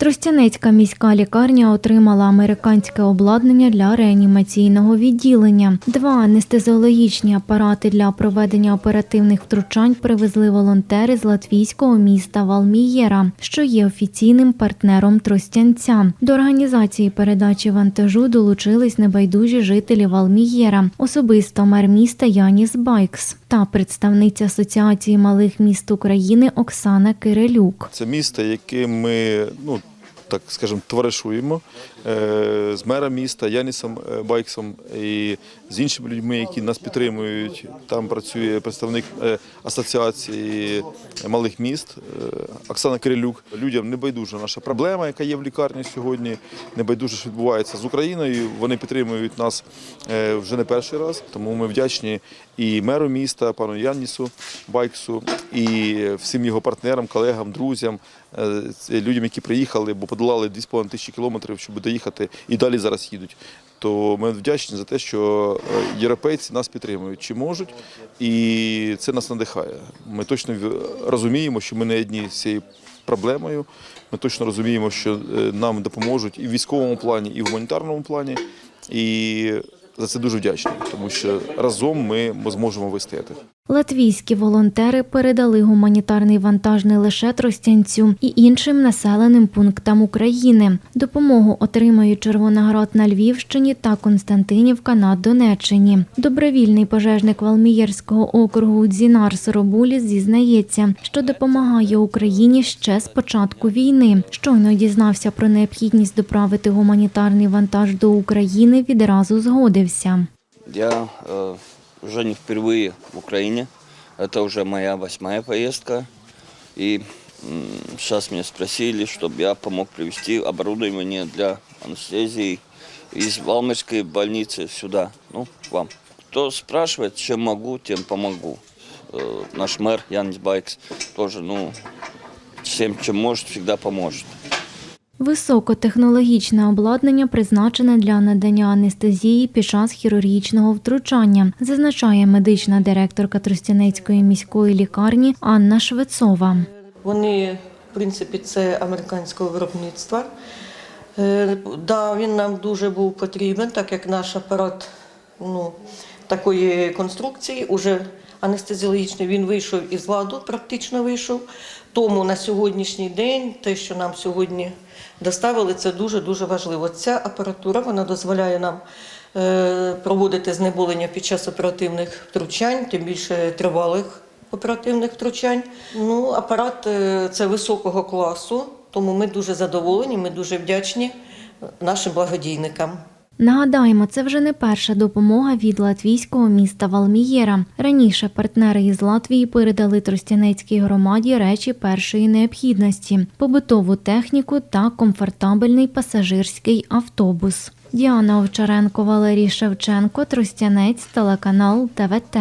Тростянецька міська лікарня отримала американське обладнання для реанімаційного відділення. Два анестезіологічні апарати для проведення оперативних втручань привезли волонтери з латвійського міста Валмієра, що є офіційним партнером Тростянця. До організації передачі вантажу долучились небайдужі жителі Валмієра, особисто мер міста Яніс Байкс та представниця Асоціації малих міст України Оксана Кирилюк. Це місто, яке ми, ну так скажемо, товаришуємо е, з мером міста Янісом е, Байксом і з іншими людьми, які нас підтримують. Там працює представник е, асоціації малих міст Оксана Кирилюк. Людям не байдужа наша проблема, яка є в лікарні сьогодні. Не байдуже, що відбувається з Україною. Вони підтримують нас вже не перший раз. Тому ми вдячні і меру міста, пану Янісу Байксу, і всім його партнерам, колегам, друзям, людям, які приїхали, бо подолали 2,5 тисячі кілометрів, щоб доїхати, і далі зараз їдуть. То ми вдячні за те, що е, європейці нас підтримують чи можуть, і це нас надихає. Ми точно розуміємо, що ми не одні з цією проблемою. Ми точно розуміємо, що е, нам допоможуть і в військовому плані, і в гуманітарному плані. І за це дуже вдячні, тому що разом ми зможемо вистояти. Латвійські волонтери передали гуманітарний вантаж не лише Тростянцю і іншим населеним пунктам України. Допомогу отримають Червоноград на Львівщині та Константинівка на Донеччині. Добровільний пожежник Валмієрського округу Дзінар Соробуліс зізнається, що допомагає Україні ще з початку війни. Щойно дізнався про необхідність доправити гуманітарний вантаж до України. Відразу згодився. Я э, уже не впервые в Украине. Это уже моя восьмая поездка. И сейчас меня спросили, чтобы я помог привезти оборудование для анестезии из Валмерской больницы сюда, ну, к вам. Кто спрашивает, чем могу, тем помогу. Э, наш мэр Янис Байкс тоже, ну, всем, чем может, всегда поможет. Високотехнологічне обладнання призначене для надання анестезії під час хірургічного втручання, зазначає медична директорка Тростянецької міської лікарні Анна Швецова. Вони, в принципі, це американського виробництва. Е, Да, він нам дуже був потрібен, так як наш апарат ну, такої конструкції, уже анестезіологічний, він вийшов із ладу, практично вийшов. Тому на сьогоднішній день те, що нам сьогодні доставили, це дуже-дуже важливо. Ця апаратура вона дозволяє нам е, проводити знеболення під час оперативних втручань, тим більше тривалих оперативних втручань. Ну, апарат е, це високого класу, тому ми дуже задоволені, ми дуже вдячні нашим благодійникам. Нагадаємо, це вже не перша допомога від латвійського міста Валмієра. Раніше партнери із Латвії передали Тростянецькій громаді речі першої необхідності, побутову техніку та комфортабельний пасажирський автобус. Діана Овчаренко, Валерій Шевченко, Тростянець, телеканал ТВТ.